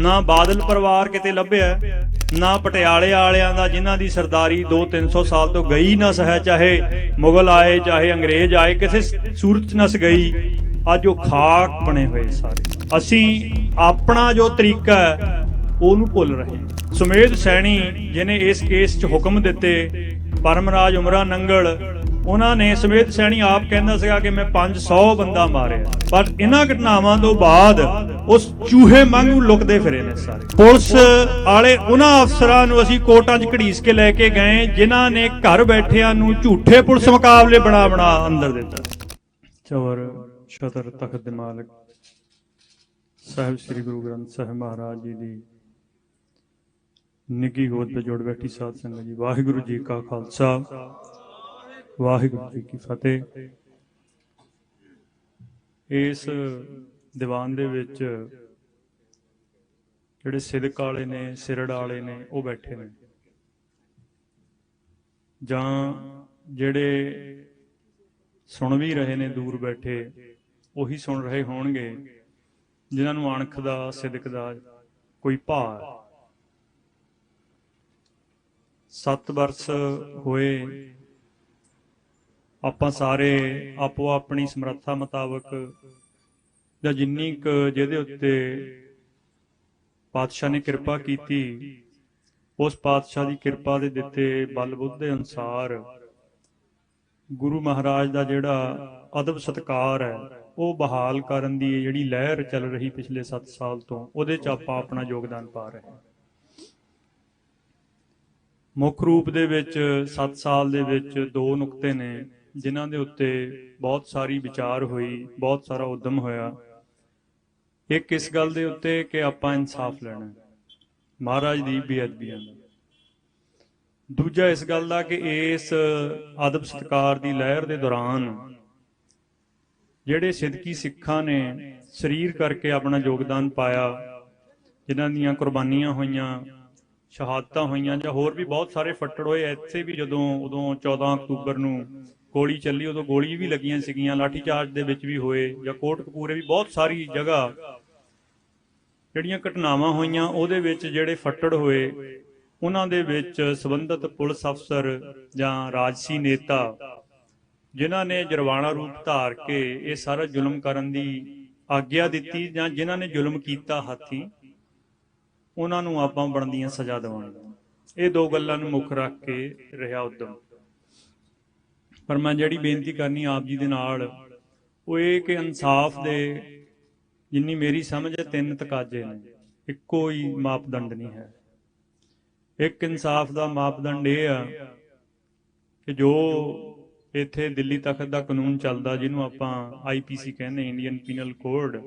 ਨਾ ਬਾਦਲ ਪਰਿਵਾਰ ਕਿਤੇ ਲੱਭਿਆ, ਨਾ ਪਟਿਆਲੇ ਵਾਲਿਆਂ ਦਾ, ਜਿਨ੍ਹਾਂ ਦੀ ਸਰਦਾਰੀ 2-300 ਸਾਲ ਤੋਂ ਗਈ ਨਾ ਸਹਿ, ਚਾਹੇ ਮੁਗਲ ਆਏ, ਚਾਹੇ ਅੰਗਰੇਜ਼ ਆਏ, ਕਿਸੇ ਸੂਰਤ 'ਚ ਨਸ ਗਈ। ਅੱਜ ਉਹ ਖਾਕ ਬਣੇ ਹੋਏ ਸਾਰੇ। ਅਸੀਂ ਆਪਣਾ ਜੋ ਤਰੀਕਾ ਉਹਨੂੰ ਭੁੱਲ ਰਹੇ ਸੁਮੇਧ ਸੈਣੀ ਜਿਨੇ ਇਸ ਕੇਸ 'ਚ ਹੁਕਮ ਦਿੱਤੇ, ਪਰਮਰਾਜ ਉਮਰਾ ਨੰਗਲ ਉਹਨਾਂ ਨੇ ਸੁਮੇਧ ਸੈਣੀ ਆਪ ਕਹਿੰਦਾ ਸੀਗਾ ਕਿ ਮੈਂ 500 ਬੰਦਾ ਮਾਰਿਆ। ਪਰ ਇਹਨਾਂ ਘਟਨਾਵਾਂ ਤੋਂ ਬਾਅਦ ਉਸ ਚੂਹੇ ਵਾਂਗੂ ਲੁਕਦੇ ਫਿਰੇ ਨੇ ਸਾਰੇ। ਪੁਲਿਸ ਵਾਲੇ ਉਹਨਾਂ ਅਫਸਰਾਂ ਨੂੰ ਅਸੀਂ ਕੋਰਟਾਂ 'ਚ ਘੜੀਸ ਕੇ ਲੈ ਕੇ ਗਏ, ਜਿਨ੍ਹਾਂ ਨੇ ਘਰ ਬੈਠਿਆਂ ਨੂੰ ਝੂਠੇ ਪੁਲਿਸ ਮੁਕਾਬਲੇ ਬਣਾ ਬਣਾ ਅੰਦਰ ਦਿੱਤਾ। ਚਵਰ ਛਤਰ, ਤਖਤ ਦੇ ਮਾਲਕ, ਸਾਹਿਬ ਸ੍ਰੀ ਗੁਰੂ ਗ੍ਰੰਥ ਸਾਹਿਬ ਮਹਾਰਾਜ ਜੀ ਦੀ ਨਿੱਗੀ ਗੋਦ ਤੇ ਜੋੜ ਬੈਠੀ ਸਾਧ ਸੰਗਤ ਜੀ, ਵਾਹਿਗੁਰੂ ਜੀ ਕਾ ਖਾਲਸਾ। ਵਾਹਿਗੁਰੂ ਜੀ ਕੀ ਫਤਿਹ। ਇਸ ਦੀਵਾਨ ਦੇ ਵਿੱਚ ਜਿਹੜੇ ਸਿਦਕ ਵਾਲੇ ਨੇ, ਸਿਰੜ ਵਾਲੇ ਨੇ, ਉਹ ਬੈਠੇ ਨੇ। ਜਾਂ ਜਿਹੜੇ ਸੁਣ ਵੀ ਰਹੇ ਨੇ, ਦੂਰ ਬੈਠੇ, ਉਹੀ ਸੁਣ ਰਹੇ ਹੋਣਗੇ, ਜਿਨ੍ਹਾਂ ਨੂੰ ਅਣਖ ਦਾ, ਸਿਦਕ ਦਾ ਕੋਈ ਭਾਰ। ਹੈ ਸੱਤ ਵਰਸ ਹੋਏ ਆਪਾਂ ਸਾਰੇ ਆਪੋ ਆਪਣੀ ਸਮਰੱਥਾ ਮੁਤਾਬਕ ਜਾਂ ਜਿੰਨੀ ਕੁ ਜਿਹਦੇ ਉੱਤੇ ਪਾਤਸ਼ਾਹ ਨੇ ਕਿਰਪਾ ਕੀਤੀ, ਉਸ ਪਾਤਸ਼ਾਹ ਦੀ ਕਿਰਪਾ ਦੇ ਦਿੱਤੇ ਬਲ ਬੁੱਧ ਦੇ ਅਨੁਸਾਰ ਗੁਰੂ ਮਹਾਰਾਜ ਦਾ ਜਿਹੜਾ ਅਦਬ ਸਤਕਾਰ ਹੈ, ਉਹ ਬਹਾਲ ਕਰਨ ਦੀ ਜਿਹੜੀ ਲਹਿਰ ਚੱਲ ਰਹੀ ਪਿਛਲੇ 7 ਸਾਲ ਤੋਂ, ਉਹਦੇ ਚ ਆਪਾਂ ਆਪਣਾ ਯੋਗਦਾਨ ਪਾ ਰਹੇ ਹਾਂ। ਮੁੱਖ ਰੂਪ ਦੇ ਵਿੱਚ 7 ਸਾਲ ਦੇ ਵਿੱਚ ਦੋ ਨੁਕਤੇ ਨੇ। ਜਿਨ੍ਹਾਂ ਦੇ ਉੱਤੇ ਬਹੁਤ ਸਾਰੀ ਵਿਚਾਰ ਹੋਈ, ਬਹੁਤ ਸਾਰਾ ਉਦਮ ਹੋਇਆ। ਇੱਕ ਇਸ ਗੱਲ ਦੇ ਉੱਤੇ ਕਿ ਆਪਾਂ ਇਨਸਾਫ ਲੈਣਾ ਮਹਾਰਾਜ ਦੀ ਬੇਅਦਬੀਆਂ ਦਾ। ਦੂਜਾ ਇਸ ਗੱਲ ਦਾ ਕਿ ਇਸ ਅਦਬ ਸਤਕਾਰ ਦੀ ਲਹਿਰ ਦੇ ਦੌਰਾਨ ਜਿਹੜੇ ਸਿੱਧਕੀ ਸਿੱਖਾਂ ਨੇ ਸਰੀਰ ਕਰਕੇ ਆਪਣਾ ਯੋਗਦਾਨ ਪਾਇਆ, ਜਿਨ੍ਹਾਂ ਦੀਆਂ ਕੁਰਬਾਨੀਆਂ ਹੋਈਆਂ, ਸ਼ਹਾਦਤਾਂ ਹੋਈਆਂ ਜਾਂ ਹੋਰ ਵੀ ਬਹੁਤ ਸਾਰੇ ਫੱਟੜ ਹੋਏ, ਇੱਥੇ ਵੀ ਜਦੋਂ, ਉਦੋਂ 14 ਅਕਤੂਬਰ ਨੂੰ ਗੋਲੀ ਚੱਲੀ, ਉਦੋਂ ਗੋਲੀ ਵੀ ਲੱਗੀਆਂ ਸੀਗੀਆਂ ਲਾਠੀ ਚਾਰਜ ਦੇ ਵਿੱਚ ਵੀ ਹੋਏ ਜਾਂ ਕੋਟ ਕਪੂਰੇ ਵੀ ਬਹੁਤ ਸਾਰੀ ਜਗ੍ਹਾ ਜਿਹੜੀਆਂ ਘਟਨਾਵਾਂ ਹੋਈਆਂ, ਉਹਦੇ ਵਿੱਚ ਜਿਹੜੇ ਫੱਟੜ ਹੋਏ, ਉਹਨਾਂ ਦੇ ਵਿੱਚ ਸਬੰਧਤ ਪੁਲਿਸ ਅਫਸਰ ਜਾਂ ਰਾਜਸੀ ਨੇਤਾ, ਜਿਨ੍ਹਾਂ ਨੇ ਜਰਵਾਣਾ ਰੂਪ ਧਾਰ ਕੇ ਇਹ ਸਾਰਾ ਜ਼ੁਲਮ ਕਰਨ ਦੀ ਆਗਿਆ ਦਿੱਤੀ ਜਾਂ ਜਿਨ੍ਹਾਂ ਨੇ ਜ਼ੁਲਮ ਕੀਤਾ ਹਾਥੀ, ਉਹਨਾਂ ਨੂੰ ਆਪਾਂ ਬਣਦੀਆਂ ਸਜ਼ਾ ਦਿਵਾਉਣੀ ਇਹ ਦੋ ਗੱਲਾਂ ਨੂੰ ਮੁੱਖ ਰੱਖ ਕੇ ਰਿਹਾ ਉਦਮ। ਪਰ ਮੈਂ ਜਿਹੜੀ ਬੇਨਤੀ ਕਰਨੀ ਆਪ ਜੀ ਦੇ ਨਾਲ, ਉਹ ਇਹ ਕਿ ਇਨਸਾਫ ਦੇ ਜਿੰਨੀ ਮੇਰੀ ਸਮਝ ਹੈ, ਤਿੰਨ ਤਕਾਜੇ ਨੇ। ਇੱਕੋ ਹੀ ਮਾਪਦੰਡ ਨਹੀਂ ਹੈ। ਇੱਕ ਇਨਸਾਫ ਦਾ ਮਾਪਦੰਡ ਇਹ ਆ ਕਿ ਜੋ ਇੱਥੇ ਦਿੱਲੀ ਤਖਤ ਦਾ ਕਾਨੂੰਨ ਚੱਲਦਾ, ਜਿਹਨੂੰ ਆਪਾਂ ਆਈਪੀਸੀ ਕਹਿੰਦੇ ਇੰਡੀਅਨ ਪੀਨਲ ਕੋਡ,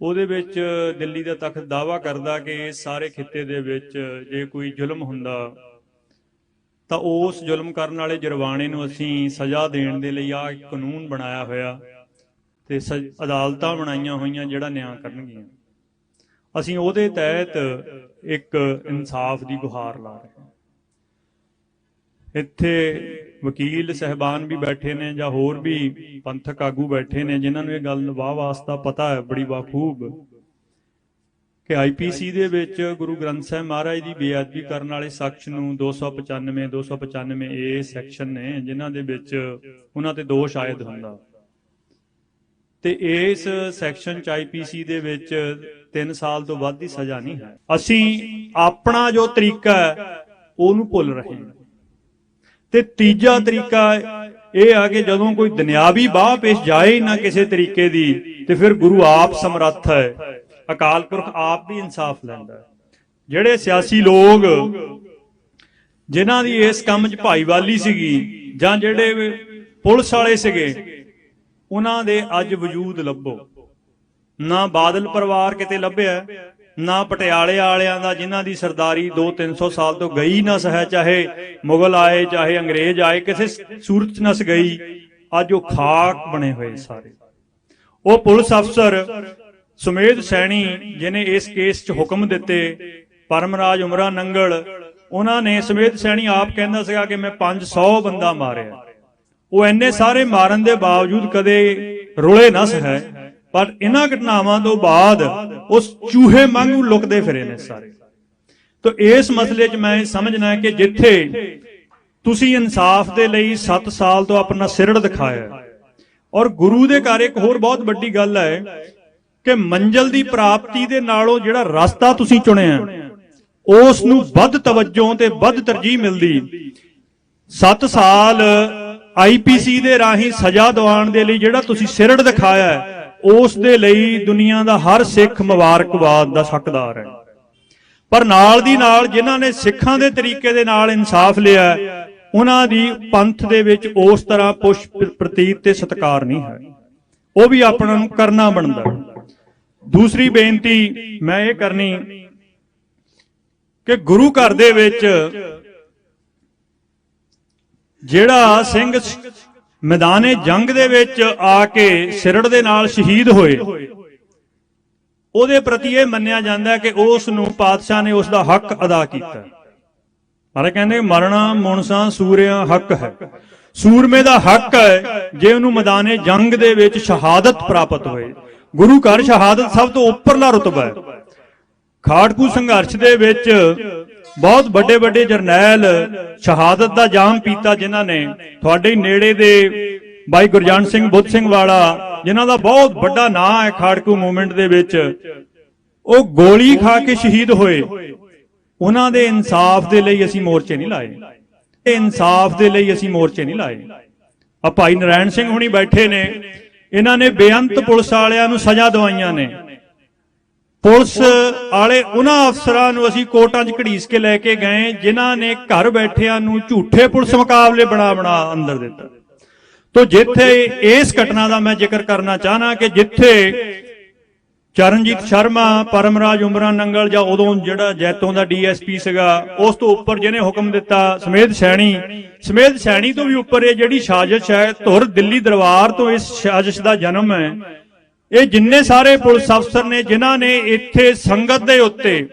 ਉਹਦੇ ਵਿੱਚ ਦਿੱਲੀ ਦਾ ਤਖਤ ਦਾਵਾ ਕਰਦਾ ਕਿ ਇਸ ਸਾਰੇ ਖਿੱਤੇ ਦੇ ਵਿੱਚ ਜੇ ਕੋਈ ਜ਼ੁਲਮ ਹੁੰਦਾ ਤਾਂ ਉਸ ਜ਼ੁਲਮ ਕਰਨ ਵਾਲੇ ਜਰਵਾਣੇ ਨੂੰ ਅਸੀਂ ਸਜ਼ਾ ਦੇਣ ਦੇ ਲਈ ਆ ਕਾਨੂੰਨ ਬਣਾਇਆ ਹੋਇਆ ਤੇ ਸਜ- ਅਦਾਲਤਾਂ ਬਣਾਈਆਂ ਹੋਈਆਂ ਜਿਹੜਾ ਨਿਆਂ ਕਰਨਗੀਆਂ। ਅਸੀਂ ਉਹਦੇ ਤਹਿਤ ਇੱਕ ਇਨਸਾਫ ਦੀ ਗੁਹਾਰ ਲਾ ਰਹੇ ਹਾਂ। ਇੱਥੇ ਵਕੀਲ ਸਹਿਬਾਨ ਵੀ ਬੈਠੇ ਨੇ ਜਾਂ ਹੋਰ ਵੀ ਪੰਥਕ ਆਗੂ ਬੈਠੇ ਨੇ ਜਿਨ੍ਹਾਂ ਨੂੰ ਇਹ ਗੱਲ ਵਾਹ ਵਾਸਤਾ ਪਤਾ ਹੈ, ਬੜੀ ਬਾਖੂਬ ਕਿ ਆਈਪੀਸੀ ਦੇ ਵਿੱਚ ਗੁਰੂ ਗ੍ਰੰਥ ਸਾਹਿਬ ਮਹਾਰਾਜ ਦੀ ਬੇਅਦਬੀ ਕਰਨ ਵਾਲੇ ਸ਼ਖਸ ਨੂੰ 295 295 ਏ ਸੈਕਸ਼ਨ ਨੇ, ਜਿਨ੍ਹਾਂ ਦੇ ਵਿੱਚ ਉਹਨਾਂ ਤੇ ਦੋਸ਼ ਆਇਦ ਹੁੰਦਾ। ਤੇ ਇਸ ਸੈਕਸ਼ਨ ਚ ਆਈਪੀਸੀ ਦੇ ਵਿੱਚ 3 ਸਾਲ ਤੋਂ ਵੱਧ ਦੀ ਸਜ਼ਾ ਨਹੀਂ ਹੈ। ਅਸੀਂ ਆਪਣਾ ਜੋ ਤਰੀਕਾ ਹੈ, ਉਹਨੂੰ ਭੁੱਲ ਰਹੇ ਹਾਂ। ਤੇ ਤੀਜਾ ਤਰੀਕਾ ਇਹ ਆ ਕਿ ਜਦੋਂ ਕੋਈ ਦੁਨਿਆਵੀ ਬਾਹ ਪੇਸ਼ ਜਾਏ ਨਾ ਕਿਸੇ ਤਰੀਕੇ ਦੀ, ਤੇ ਫਿਰ ਗੁਰੂ ਆਪ ਸਮਰੱਥ ਹੈ। ਅਕਾਲ ਪੁਰਖ ਆਪ ਵੀ ਇਨਸਾਫ ਲੈਂਦਾ ਜਿਹੜੇ ਸਿਆਸੀ ਲੋਕ ਜਿਨ੍ਹਾਂ ਦੀ ਇਸ ਕੰਮ 'ਚ ਭਾਈਵਾਲੀ ਸੀਗੀ ਜਾਂ ਜਿਹੜੇ ਪੁਲਿਸ ਵਾਲੇ ਸੀਗੇ, ਉਹਨਾਂ ਦੇ ਅੱਜ ਵਜੂਦ ਲੱਭੋ। ਨਾ ਬਾਦਲ ਪਰਿਵਾਰ ਕਿਤੇ ਲੱਭਿਆ, ਨਾ ਪਟਿਆਲੇ ਵਾਲਿਆਂ ਦਾ ਜਿਨ੍ਹਾਂ ਦੀ ਸਰਦਾਰੀ 2-300 ਸਾਲ ਤੋਂ ਗਈ ਨਾ ਸਹਿ ਚਾਹੇ ਮੁਗਲ ਆਏ, ਚਾਹੇ ਅੰਗਰੇਜ਼ ਆਏ, ਕਿਸੇ ਸੂਰਤ 'ਚ ਨਸ ਗਈ, ਅੱਜ ਉਹ ਖਾਕ ਬਣੇ ਹੋਏ ਸਾਰੇ। ਉਹ ਪੁਲਿਸ ਅਫਸਰ ਸੁਮੇਧ ਸੈਣੀ ਜਿਨੇ ਇਸ ਕੇਸ 'ਚ ਹੁਕਮ ਦਿੱਤੇ, ਪਰਮਰਾਜ ਉਮਰਾ ਨੰਗਲ, ਉਹਨਾਂ ਨੇ ਸੁਮੇਧ ਸੈਣੀ ਆਪ ਕਹਿੰਦਾ ਸੀਗਾ ਕਿ ਮੈਂ 500 ਬੰਦਾ ਮਾਰਿਆ। ਉਹ ਐਨੇ ਸਾਰੇ ਮਾਰਨ ਦੇ ਬਾਵਜੂਦ ਕਦੇ ਰੁਲੇ ਨਾ ਸਹਿ, ਪਰ ਇਹਨਾਂ ਘਟਨਾਵਾਂ ਤੋਂ ਬਾਅਦ ਉਸ ਚੂਹੇ ਵਾਂਗੂ ਲੁਕਦੇ ਫਿਰੇ ਨੇ ਸਾਰੇ। ਤੋ ਇਸ ਮਸਲੇ 'ਚ ਮੈਂ ਸਮਝਣਾ ਕਿ ਜਿੱਥੇ ਤੁਸੀਂ ਇਨਸਾਫ ਦੇ ਲਈ 7 ਸਾਲ ਤੋਂ ਆਪਣਾ ਸਿਰੜ ਦਿਖਾਇਆ, ਔਰ ਗੁਰੂ ਦੇ ਘਰ ਇੱਕ ਹੋਰ ਬਹੁਤ ਵੱਡੀ ਗੱਲ ਹੈ ਕਿ ਮੰਜ਼ਲ ਦੀ ਪ੍ਰਾਪਤੀ ਦੇ ਨਾਲੋਂ ਜਿਹੜਾ ਰਸਤਾ ਤੁਸੀਂ ਚੁਣਿਆ ਉਸ ਨੂੰ ਵੱਧ ਤਵੱਜੋ ਤੇ ਵੱਧ ਤਰਜੀਹ ਮਿਲਦੀ। 7 ਸਾਲ ਆਈਪੀਸੀ ਦੇ ਰਾਹੀਂ ਸਜ਼ਾ ਦਿਵਾਉਣ ਦੇ ਲਈ ਜਿਹੜਾ ਤੁਸੀਂ ਸਿਰੜ ਦਿਖਾਇਆ ਹੈ, ਉਸ ਦੇ ਲਈ ਦੁਨੀਆ ਦਾ ਹਰ ਸਿੱਖ ਮੁਬਾਰਕਬਾਦ ਦਾ ਹੱਕਦਾਰ ਹੈ। ਪਰ ਨਾਲ ਦੀ ਨਾਲ ਜਿਨ੍ਹਾਂ ਨੇ ਸਿੱਖਾਂ ਦੇ ਤਰੀਕੇ ਦੇ ਨਾਲ ਇਨਸਾਫ ਲਿਆ ਉਹਨਾਂ ਦੀ ਪੰਥ ਦੇ ਵਿੱਚ ਉਸ ਤਰ੍ਹਾਂ ਪੁਸ਼ ਪ੍ਰਤੀਤ ਤੇ ਸਤਕਾਰ ਨਹੀਂ ਹੈ। ਉਹ ਵੀ ਆਪਣਾ ਨੂੰ ਕਰਨਾ ਬਣਦਾ ਹੈ। ਦੂਸਰੀ ਬੇਨਤੀ ਮੈਂ ਇਹ ਕਰਨੀ ਕਿ ਗੁਰੂ ਘਰ ਦੇ ਵਿੱਚ ਜਿਹੜਾ ਸਿੰਘ ਮੈਦਾਨੇ ਜੰਗ ਦੇ ਵਿੱਚ ਆ ਕੇ ਸਿਰੜ ਦੇ ਨਾਲ ਸ਼ਹੀਦ ਹੋਏ, ਉਹਦੇ ਪ੍ਰਤੀ ਇਹ ਮੰਨਿਆ ਜਾਂਦਾ ਕਿ ਉਸ ਨੂੰ ਪਾਤਸ਼ਾਹ ਨੇ ਉਸ ਦਾ ਹੱਕ ਅਦਾ ਕੀਤਾ। ਮਾਰੇ ਕਹਿੰਦੇ ਮਰਨਾ ਮੁਨਸਾ ਸੂਰਿਆ, ਹੱਕ ਹੈ। ਸੂਰਮੇ ਦਾ ਹੱਕ ਹੈ ਜੇ ਉਹਨੂੰ ਮੈਦਾਨੇ ਜੰਗ ਦੇ ਵਿੱਚ ਸ਼ਹਾਦਤ ਪ੍ਰਾਪਤ ਹੋਏ। ਗੁਰੂ ਘਰ ਸ਼ਹਾਦਤ ਸਭ ਤੋਂ ਉੱਪਰਲਾ ਰੁਤਬਾ ਹੈ। ਖਾੜਕੂ ਸੰਘਰਸ਼ ਦੇ ਵਿੱਚ ਬਹੁਤ ਵੱਡੇ ਵੱਡੇ ਜਰਨੈਲ ਸ਼ਹਾਦਤ ਦਾ ਜਾਮ ਪੀਤਾ ਜਿਨ੍ਹਾਂ ਨੇ। ਤੁਹਾਡੇ ਨੇੜੇ ਦੇ ਬਾਈ ਗੁਰਜਨ ਸਿੰਘ ਬੁੱਧ ਸਿੰਘ ਵਾਲਾ, ਜਿਨ੍ਹਾਂ ਦਾ ਬਹੁਤ ਵੱਡਾ ਨਾਂ ਹੈ ਖਾੜਕੂ ਮੂਵਮੈਂਟ ਦੇ ਵਿੱਚ। ਉਹ ਗੋਲੀ ਖਾ ਕੇ ਸ਼ਹੀਦ ਹੋਏ। ਉਹਨਾਂ ਦੇ ਇਨਸਾਫ ਦੇ ਲਈ ਅਸੀਂ ਮੋਰਚੇ ਨਹੀਂ ਲਾਏ। ਇਨਸਾਫ ਦੇ ਲਈ ਅਸੀਂ ਮੋਰਚੇ ਨਹੀਂ ਲਾਏ। ਆ ਭਾਈ ਨਰਾਇਣ ਸਿੰਘ ਹੁਣੀ ਬੈਠੇ ਨੇ। ਇਹਨਾਂ ਨੇ ਬੇਅੰਤ ਪੁਲਿਸ ਵਾਲਿਆਂ ਨੂੰ ਸਜ਼ਾ ਦਵਾਈਆਂ ਨੇ। ਪੁਲਿਸ ਵਾਲੇ ਉਹਨਾਂ ਅਫਸਰਾਂ ਨੂੰ ਅਸੀਂ ਕੋਰਟਾਂ 'ਚ ਘੜੀਸ ਕੇ ਲੈ ਕੇ ਗਏ ਜਿਨ੍ਹਾਂ ਨੇ ਘਰ ਬੈਠਿਆਂ ਨੂੰ ਝੂਠੇ ਪੁਲਿਸ ਮੁਕਾਬਲੇ ਬਣਾ ਬਣਾ ਅੰਦਰ ਦਿੱਤਾ। ਤੋ ਜਿੱਥੇ ਇਸ ਘਟਨਾ ਦਾ ਮੈਂ ਜ਼ਿਕਰ ਕਰਨਾ ਚਾਹਨਾ ਕਿ ਜਿੱਥੇ ਚਰਨਜੀਤ ਸ਼ਰਮਾ, ਪਰਮਰਾਜ ਉਮਰਾ ਨੰਗਲ ਜਾਂ ਉਦੋਂ ਜਿਹੜਾ ਜੈਤੋਂ ਦਾ ਡੀਐਸਪੀ ਸੀਗਾ, ਉਸ ਤੋਂ ਉੱਪਰ ਜਿਹਨੇ ਹੁਕਮ ਦਿੱਤਾ ਸਮੇਧ ਸੈਣੀ। ਸਮੇਧ ਸੈਣੀ ਤੋਂ ਵੀ ਉੱਪਰ ਇਹ ਜਿਹੜੀ ਸਾਜ਼ਿਸ਼ ਹੈ, ਧੁਰ ਦਿੱਲੀ ਦਰਬਾਰ ਤੋਂ ਇਸ ਸਾਜ਼ਿਸ਼ ਦਾ ਜਨਮ ਹੈ। ਇਹ ਜਿੰਨੇ ਸਾਰੇ ਪੁਲਿਸ ਅਫਸਰ ਨੇ, ਜਿਨ੍ਹਾਂ ਨੇ ਇੱਥੇ ਸੰਗਤ ਦੇ ਉੱਤੇ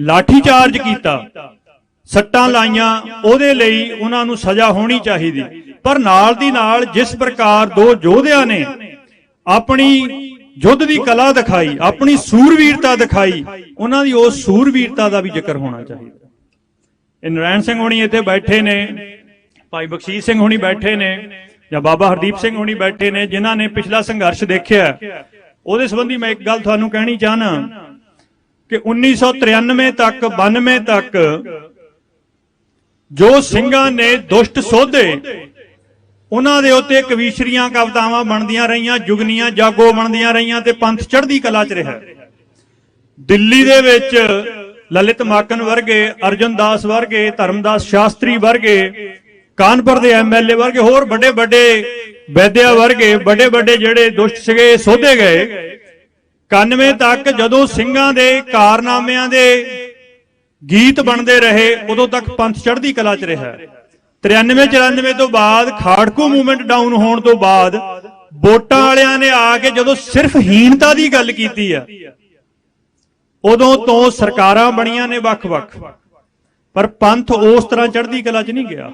ਲਾਠੀ ਚਾਰਜ ਕੀਤਾ, ਸੱਟਾਂ ਲਾਈਆਂ, ਉਹਦੇ ਲਈ ਉਹਨਾਂ ਨੂੰ ਸਜ਼ਾ ਹੋਣੀ ਚਾਹੀਦੀ। ਪਰ ਨਾਲ ਦੀ ਨਾਲ ਜਿਸ ਪ੍ਰਕਾਰ ਦੋ ਯੋਧਿਆਂ ਨੇ ਆਪਣੀ ਯੁੱਧ ਦੀ ਕਲਾ ਦਿਖਾਈ, ਆਪਣੀ ਸੂਰਵੀਰਤਾ ਦਿਖਾਈ, ਉਹਨਾਂ ਦੀ ਉਸ ਸੂਰਵੀਰਤਾ ਦਾ ਵੀ ਜ਼ਿਕਰ ਹੋਣਾ ਚਾਹੀਦਾ। ਇਹ ਨਰਾਇਣ ਸਿੰਘ ਹੋਣੀ ਇੱਥੇ ਬੈਠੇ ਨੇ, ਭਾਈ ਬਖਸ਼ੀਸ਼ ਸਿੰਘ ਹੁਣੀ ਬੈਠੇ ਨੇ, ਜਾਂ ਬਾਬਾ ਹਰਦੀਪ ਸਿੰਘ ਹੋਣੀ ਬੈਠੇ ਨੇ, ਜਿਨ੍ਹਾਂ ਨੇ ਪਿਛਲਾ ਸੰਘਰਸ਼ ਦੇਖਿਆ। ਉਹਦੇ ਸੰਬੰਧੀ ਮੈਂ ਇੱਕ ਗੱਲ ਤੁਹਾਨੂੰ ਕਹਿਣੀ ਚਾਹਨਾ, ਕਿ 1993 ਤੱਕ 92 ਤੱਕ ਜੋ ਸਿੰਘਾਂ ਨੇ ਦੁਸ਼ਟ ਸੋਧੇ ਉਹਨਾਂ ਦੇ ਉੱਤੇ ਕਵੀਸ਼ਰੀਆਂ ਕਵਿਤਾਵਾਂ ਬਣਦੀਆਂ ਰਹੀਆਂ, ਜੁਗਨੀਆਂ ਜਾਗੋ ਬਣਦੀਆਂ ਰਹੀਆਂ ਤੇ ਪੰਥ ਚੜ੍ਹਦੀ ਕਲਾ 'ਚ ਰਿਹਾ। ਦਿੱਲੀ ਦੇ ਵਿੱਚ ਲਲਿਤ ਮਾਕਨ ਵਰਗੇ, ਅਰਜਨ ਦਾਸ ਵਰਗੇ, ਧਰਮਦਾਸ ਸ਼ਾਸਤਰੀ ਵਰਗੇ, ਕਾਨਪੁਰ ਦੇ ਐਮਐਲਏ ਵਰਗੇ, ਹੋਰ ਵੱਡੇ ਵੱਡੇ ਵੈਦਿਆ ਵਰਗੇ, ਵੱਡੇ ਵੱਡੇ ਜਿਹੜੇ ਦੁਸ਼ਟ ਸੀਗੇ, ਇਹ ਸੋਧੇ ਗਏ। 91 ਤੱਕ ਜਦੋਂ ਸਿੰਘਾਂ ਦੇ ਕਾਰਨਾਮਿਆਂ ਦੇ ਗੀਤ ਬਣਦੇ ਰਹੇ, ਉਦੋਂ ਤੱਕ ਪੰਥ ਚੜ੍ਹਦੀ ਕਲਾ 'ਚ ਰਿਹਾ। 93 94 ਤੋਂ ਬਾਅਦ ਖਾੜਕੂ ਮੂਵਮੈਂਟ ਡਾਊਨ ਹੋਣ ਤੋਂ ਬਾਅਦ ਵੋਟਾਂ ਵਾਲਿਆਂ ਨੇ ਆ ਕੇ ਜਦੋਂ ਸਿਰਫ ਹੀਨਤਾ ਦੀ ਗੱਲ ਕੀਤੀ ਆ, ਉਦੋਂ ਤੋਂ ਸਰਕਾਰਾਂ ਬਣੀਆਂ ਨੇ ਵੱਖ-ਵੱਖ। ਪਰ ਪੰਥ ਉਸ ਤਰ੍ਹਾਂ ਚੜ੍ਹਦੀ ਕਲਾ 'ਚ ਨਹੀਂ ਗਿਆ।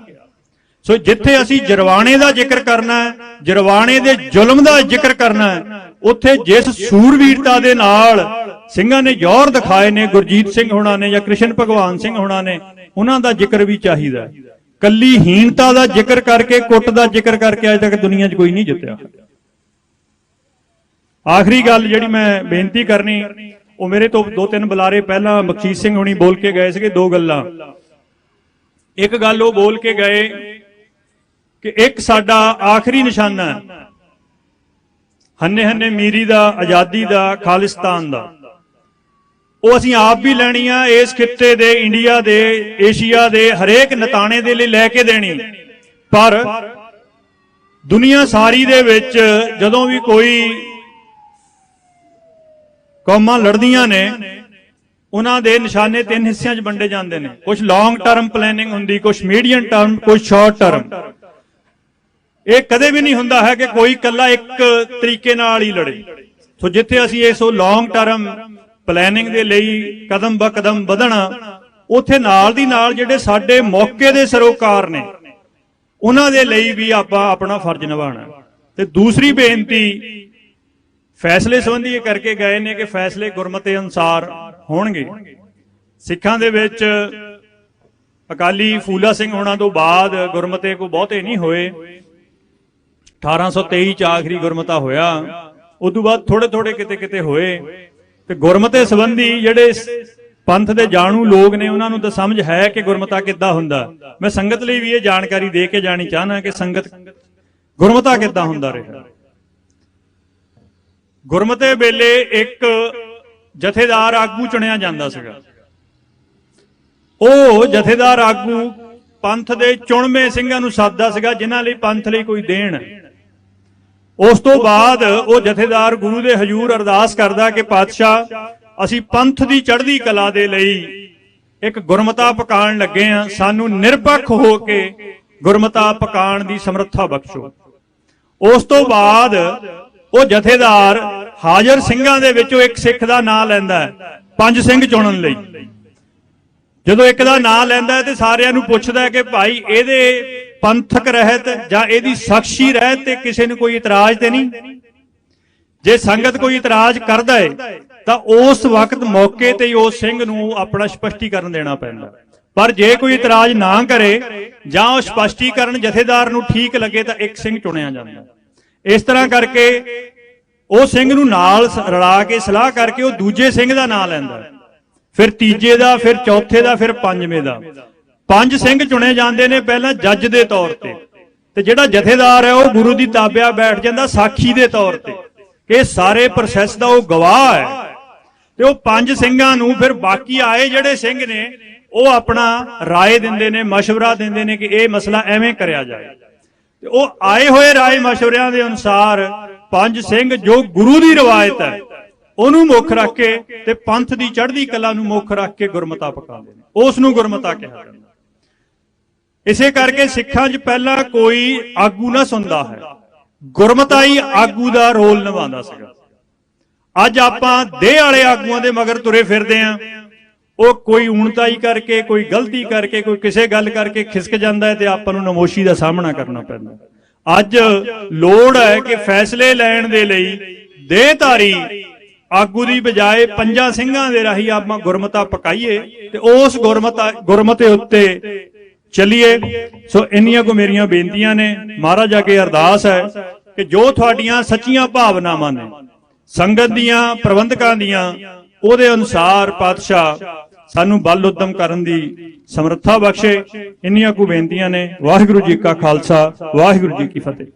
ਸੋ ਜਿੱਥੇ ਅਸੀਂ ਜਰਵਾਣੇ ਦਾ ਜ਼ਿਕਰ ਕਰਨਾ ਹੈ, ਜਰਵਾਣੇ ਦੇ ਜ਼ੁਲਮ ਦਾ ਜ਼ਿਕਰ ਕਰਨਾ ਹੈ, ਉੱਥੇ ਜਿਸ ਸੂਰਵੀਰਤਾ ਦੇ ਨਾਲ ਸਿੰਘਾਂ ਨੇ ਜ਼ੋਰ ਦਿਖਾਏ ਨੇ, ਗੁਰਜੀਤ ਸਿੰਘ ਹੋਣਾ ਨੇ ਜਾਂ ਕ੍ਰਿਸ਼ਨ ਭਗਵਾਨ ਸਿੰਘ ਹੋਣਾ ਨੇ, ਉਹਨਾਂ ਦਾ ਜ਼ਿਕਰ ਵੀ ਚਾਹੀਦਾ ਕੱਲੀ ਹੀਨਤਾ ਦਾ ਜ਼ਿਕਰ ਕਰਕੇ, ਕੁੱਟ ਦਾ ਜ਼ਿਕਰ ਕਰਕੇ ਅਜੇ ਤੱਕ ਦੁਨੀਆ 'ਚ ਕੋਈ ਨਹੀਂ ਜਿੱਤਿਆ। ਆਖਰੀ ਗੱਲ ਜਿਹੜੀ ਮੈਂ ਬੇਨਤੀ ਕਰਨੀ, ਉਹ ਮੇਰੇ ਤੋਂ ਦੋ ਤਿੰਨ ਬੁਲਾਰੇ ਪਹਿਲਾਂ ਬਖਸ਼ੀਸ਼ ਸਿੰਘ ਹੁਣੀ ਬੋਲ ਕੇ ਗਏ ਸੀਗੇ ਦੋ ਗੱਲਾਂ। ਇੱਕ ਗੱਲ ਉਹ ਬੋਲ ਕੇ ਗਏ ਕਿ ਇੱਕ ਸਾਡਾ ਆਖਰੀ ਨਿਸ਼ਾਨਾ ਹੈ ਹੰਨੇ ਹੰਨੇ ਮੀਰੀ ਦਾ, ਆਜ਼ਾਦੀ ਦਾ, ਖਾਲਿਸਤਾਨ ਦਾ। ਉਹ ਅਸੀਂ ਆਪ ਵੀ ਲੈਣੀ ਆ ਇਸ ਖਿੱਤੇ ਦੇ, ਇੰਡੀਆ ਦੇ, ਏਸ਼ੀਆ ਦੇ, ਹਰੇਕ ਨਤਾਣੇ ਦੇ ਲਈ ਲੈ ਕੇ ਦੇਣੀ। ਪਰ ਦੁਨੀਆ ਸਾਰੀ ਦੇ ਵਿੱਚ ਜਦੋਂ ਵੀ ਕੋਈ ਕੌਮਾਂ ਲੜਦੀਆਂ ਨੇ, ਉਹਨਾਂ ਦੇ ਨਿਸ਼ਾਨੇ ਤਿੰਨ ਹਿੱਸਿਆਂ 'ਚ ਵੰਡੇ ਜਾਂਦੇ ਨੇ। ਕੁਝ ਲੌਂਗ ਟਰਮ ਪਲੈਨਿੰਗ ਹੁੰਦੀ ਕੁਝ ਮੀਡੀਅਮ ਟਰਮ ਕੁਝ ਸ਼ਾਰਟ ਟਰਮ ਇਹ ਕਦੇ ਵੀ ਨਹੀਂ ਹੁੰਦਾ ਹੈ ਕਿ ਕੋਈ ਇਕੱਲਾ ਇੱਕ ਤਰੀਕੇ ਨਾਲ ਹੀ ਲੜੇ। ਸੋ ਜਿੱਥੇ ਅਸੀਂ ਇਸ ਲੌਂਗ ਟਰਮ ਪਲੈਨਿੰਗ ਦੇ ਲਈ ਕਦਮ ਬਾ ਕਦਮ ਵਧਣਾ, ਉਥੇ ਨਾਲ ਦੀ ਨਾਲ ਜਿਹੜੇ ਸਾਡੇ ਮੌਕੇ ਦੇ ਸਰੋਕਾਰ ਨੇ, ਉਹਨਾਂ ਦੇ ਲਈ ਵੀ ਆਪਾਂ ਆਪਣਾ ਫਰਜ਼ ਨਿਭਾਉਣਾ ਤੇ ਦੂਸਰੀ ਬੇਨਤੀ, ਫੈਸਲੇ ਸੰਬੰਧੀ ਇਹ ਕਰਕੇ ਗਏ ਨੇ ਕਿ ਫੈਸਲੇ ਗੁਰਮਤਿ ਅਨੁਸਾਰ ਹੋਣਗੇ। ਸਿੱਖਾਂ ਦੇ ਵਿੱਚ ਅਕਾਲੀ ਫੂਲਾ ਸਿੰਘ ਹੋਣਾ ਤੋਂ ਬਾਅਦ ਗੁਰਮਤੇ ਕੋ ਬਹੁਤੇ ਨਹੀਂ ਹੋਏ। 1823 ਚ ਆਖਰੀ ਗੁਰਮਤਾ ਹੋਇਆ। ਉਸ ਤੋਂ ਬਾਅਦ ਥੋੜੇ ਥੋੜੇ ਕਿਤੇ ਕਿਤੇ ਹੋਏ। ਤੇ ਗੁਰਮਤੇ ਸੰਬੰਧੀ ਜਿਹੜੇ ਪੰਥ ਦੇ ਜਾਣੂ ਲੋਕ ਨੇ, ਉਹਨਾਂ ਨੂੰ ਤਾਂ ਸਮਝ ਹੈ ਕਿ ਗੁਰਮਤਾ ਕਿੱਦਾਂ ਹੁੰਦਾ। ਮੈਂ ਸੰਗਤ ਲਈ ਵੀ ਇਹ ਜਾਣਕਾਰੀ ਦੇ ਕੇ ਜਾਣੀ ਚਾਹਨਾ ਕਿ ਸੰਗਤ ਗੁਰਮਤਾ ਕਿੱਦਾਂ ਹੁੰਦਾ ਰਿਹਾ। ਗੁਰਮਤੇ ਵੇਲੇ ਇੱਕ ਜਥੇਦਾਰ ਆਗੂ ਚੁਣਿਆ ਜਾਂਦਾ ਸੀਗਾ। ਉਹ ਜਥੇਦਾਰ ਆਗੂ ਪੰਥ ਦੇ ਚੁਣਵੇਂ ਸਿੰਘਾਂ ਨੂੰ ਸੱਦਦਾ ਸੀਗਾ, ਜਿਨ੍ਹਾਂ ਲਈ ਪੰਥ ਲਈ ਕੋਈ ਦੇਣ ਉਸ ਤੋਂ ਬਾਅਦ ਉਹ ਜਥੇਦਾਰ ਗੁਰੂ ਦੇ ਹਜ਼ੂਰ ਅਰਦਾਸ ਕਰਦਾ ਕਿ ਪਾਤਸ਼ਾਹ, ਅਸੀਂ ਪੰਥ ਦੀ ਚੜ੍ਹਦੀ ਕਲਾ ਦੇ ਲਈ ਇੱਕ ਗੁਰਮਤਾ ਪਕਾਣ ਲੱਗੇ ਆ ਸਾਨੂੰ ਨਿਰਪੱਖ ਹੋ ਕੇ ਗੁਰਮਤਾ ਪਕਾਣ ਦੀ ਸਮਰੱਥਾ ਬਖਸ਼ੋ। ਉਸ ਤੋਂ ਬਾਅਦ ਉਹ ਜਥੇਦਾਰ ਹਾਜ਼ਰ ਸਿੰਘਾਂ ਦੇ ਵਿੱਚੋਂ ਇੱਕ ਸਿੱਖ ਦਾ ਨਾਂ ਲੈਂਦਾ ਹੈ, ਪੰਜ ਸਿੰਘ ਚੁਣਨ ਲਈ। ਜਦੋਂ ਇੱਕ ਦਾ ਨਾਂ ਲੈਂਦਾ ਹੈ ਤੇ ਸਾਰਿਆਂ ਨੂੰ ਪੁੱਛਦਾ ਕਿ ਭਾਈ, ਇਹਦੇ ਪੰਥਕ ਰਹਿਤ ਜਾਂ ਇਹਦੀ ਸਾਖੀ ਰਹਿਤ ਤੇ ਕਿਸੇ ਨੂੰ ਕੋਈ ਇਤਰਾਜ਼ ਤੇ ਨਹੀਂ? ਜੇ ਸੰਗਤ ਕੋਈ ਇਤਰਾਜ਼ ਕਰਦਾ ਹੈ ਤਾਂ ਉਸ ਵਕਤ ਮੌਕੇ ਤੇ ਹੀ ਉਸ ਸਿੰਘ ਨੂੰ ਆਪਣਾ ਸਪਸ਼ਟੀਕਰਨ ਦੇਣਾ ਪੈਂਦਾ। ਪਰ ਜੇ ਕੋਈ ਇਤਰਾਜ਼ ਨਾ ਕਰੇ ਜਾਂ ਉਹ ਸਪਸ਼ਟੀਕਰਨ ਜਥੇਦਾਰ ਨੂੰ ਠੀਕ ਲੱਗੇ ਤਾਂ ਇੱਕ ਸਿੰਘ ਚੁਣਿਆ ਜਾਂਦਾ। ਇਸ ਤਰ੍ਹਾਂ ਕਰਕੇ ਉਹ ਸਿੰਘ ਨੂੰ ਨਾਲ ਰਲਾ ਕੇ ਸਲਾਹ ਕਰਕੇ ਉਹ ਦੂਜੇ ਸਿੰਘ ਦਾ ਨਾਮ ਲੈਂਦਾ। ਫਿਰ ਤੀਜੇ ਦਾ, ਫਿਰ ਚੌਥੇ ਦਾ, ਫਿਰ ਪੰਜਵੇਂ ਦਾ। ਪੰਜ ਸਿੰਘ ਚੁਣੇ ਜਾਂਦੇ ਨੇ ਪਹਿਲਾਂ ਜੱਜ ਦੇ ਤੌਰ ਤੇ। ਤੇ ਜਿਹੜਾ ਜਥੇਦਾਰ ਹੈ, ਉਹ ਗੁਰੂ ਦੀ ਤਾਬਿਆ ਬੈਠ ਜਾਂਦਾ ਸਾਖੀ ਦੇ ਤੌਰ ਤੇ। ਕਿ ਸਾਰੇ ਪ੍ਰੋਸੈਸ ਦਾ ਉਹ ਗਵਾਹ ਹੈ। ਤੇ ਉਹ ਪੰਜ ਸਿੰਘਾਂ ਨੂੰ ਫਿਰ ਬਾਕੀ ਆਏ ਜਿਹੜੇ ਸਿੰਘ ਨੇ, ਉਹ ਆਪਣਾ ਰਾਏ ਦਿੰਦੇ ਨੇ مشورہ ਦਿੰਦੇ ਨੇ ਕਿ ਇਹ ਮਸਲਾ ਐਵੇਂ ਕਰਿਆ ਜਾਏ। ਤੇ ਉਹ ਆਏ ਹੋਏ ਰਾਏ مشورਿਆਂ ਦੇ ਅਨੁਸਾਰ ਪੰਜ ਸਿੰਘ ਜੋ ਗੁਰੂ ਦੀ ਰਵਾਇਤ ਹੈ, ਉਹਨੂੰ ਮੁੱਖ ਰੱਖ ਕੇ ਤੇ ਪੰਥ ਦੀ ਚੜ੍ਹਦੀ ਕਲਾ ਨੂੰ ਮੁੱਖ ਰੱਖ ਕੇ ਗੁਰਮਤਾ ਪਕਾਉਂਦੇ ਨੇ। ਉਸ ਨੂੰ ਗੁਰਮਤਾ ਕਿਹਾ ਜਾਂਦਾ। ਇਸੇ ਕਰਕੇ ਸਿੱਖਾਂ 'ਚ ਪਹਿਲਾਂ ਕੋਈ ਆਗੂ ਨਾ ਸੁਣਦਾ ਹੈ। ਗੁਰਮਤਾ ਆਗੂ ਦਾ ਰੋਲ ਨਿਭਾਉਂਦਾ ਸੀਗਾ। ਅੱਜ ਆਪਾਂ ਦੇਹ ਵਾਲੇ ਆਗੂਆਂ ਦੇ ਮਗਰ ਤੁਰੇ ਫਿਰਦੇ ਆਂ। ਉਹ ਕੋਈ ਊਣਤਾਈ ਕਰਕੇ, ਕੋਈ ਗਲਤੀ ਕਰਕੇ, ਕੋਈ ਕਿਸੇ ਗੱਲ ਕਰਕੇ ਖਿਸਕ ਜਾਂਦਾ ਹੈ ਤੇ ਆਪਾਂ ਨੂੰ ਨਮੋਸ਼ੀ ਦਾ ਸਾਹਮਣਾ ਕਰਨਾ ਪੈਂਦਾ ਅੱਜ ਲੋੜ ਹੈ ਕਿ ਫੈਸਲੇ ਲੈਣ ਦੇ ਲਈ ਦੇਹਧਾਰੀ ਆਗੂ ਦੀ ਬਜਾਏ ਪੰਜਾਂ ਸਿੰਘਾਂ ਦੇ ਰਾਹੀਂ ਆਪਾਂ ਗੁਰਮਤਾ ਪਕਾਈਏ ਤੇ ਉਸ ਗੁਰਮਤਾ ਗੁਰਮਤੇ ਉੱਤੇ ਚੱਲੀਏ। ਸੋ ਇੰਨੀਆਂ ਕੋ ਮੇਰੀਆਂ ਬੇਨਤੀਆਂ ਨੇ। ਮਹਾਰਾਜ ਅੱਗੇ ਅਰਦਾਸ ਹੈ ਕਿ ਜੋ ਤੁਹਾਡੀਆਂ ਸੱਚੀਆਂ ਭਾਵਨਾਵਾਂ ਨੇ, ਸੰਗਤ ਦੀਆਂ, ਪ੍ਰਬੰਧਕਾਂ ਦੀਆਂ, ਉਹਦੇ ਅਨੁਸਾਰ ਪਾਤਸ਼ਾਹ ਸਾਨੂੰ ਬਲ ਉਦਮ ਕਰਨ ਦੀ ਸਮਰੱਥਾ ਬਖਸ਼ੇ। ਇੰਨੀਆਂ ਕੋ ਬੇਨਤੀਆਂ ਨੇ। ਵਾਹਿਗੁਰੂ ਜੀ ਕਾ ਖਾਲਸਾ, ਵਾਹਿਗੁਰੂ ਜੀ ਕੀ ਫਤਿਹ।